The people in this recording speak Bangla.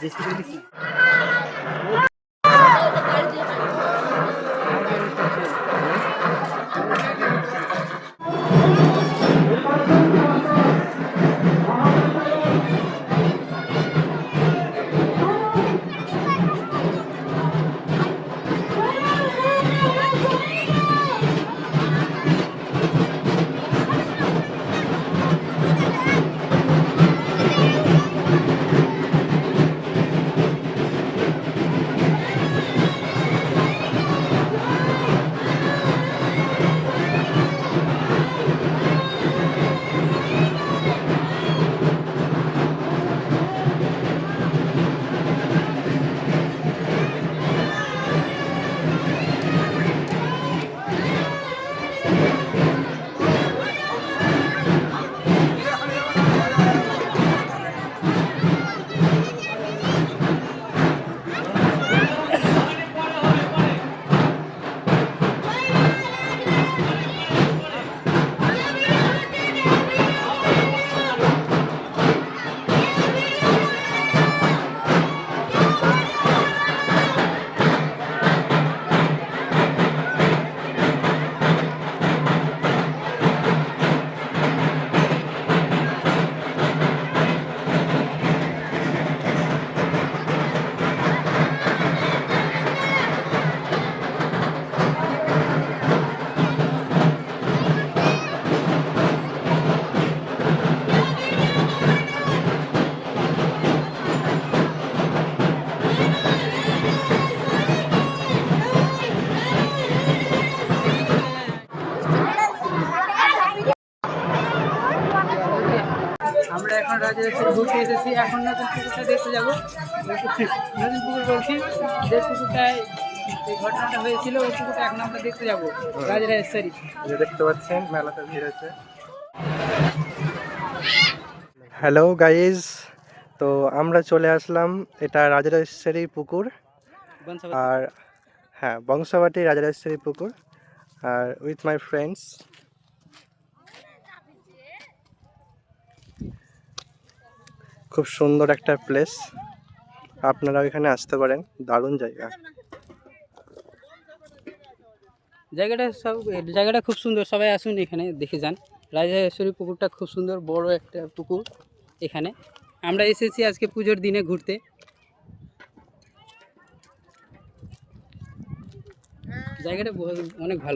Desculpa. এখন ঘুরতে এসেছি। এখন নতুন পুকুরটা দেখতে যাব। নতুন পুকুর বলছি যে পুকুরটায় এই ঘটনাটা হয়েছিল ওই পুকুরটা এখন আমরা দেখতে যাব। রাজরাজেশ্বরী দেখতে পাচ্ছেন মেলাতে ভিড় আছে হ্যালো গাইজ তো আমরা চলে আসলাম এটা রাজরাজেশ্বরী পুকুর। আর হ্যাঁ বংশবাটি রাজরাজেশ্বরী পুকুর। আর উইথ মাই ফ্রেন্ডস খুব সুন্দর একটা প্লেস আপনারা এখানে আসতে পারেন, দারুণ জায়গা। জায়গাটা সব, জায়গাটা খুব সুন্দর, সবাই আসুন এখানে, দেখে যান। রাজরাজেশ্বরী পুকুরটা খুব সুন্দর, বড় একটা পুকুর এখানে। আমরা এসেছি আজকে পুজোর দিনে ঘুরতে। জায়গাটা অনেক ভালো।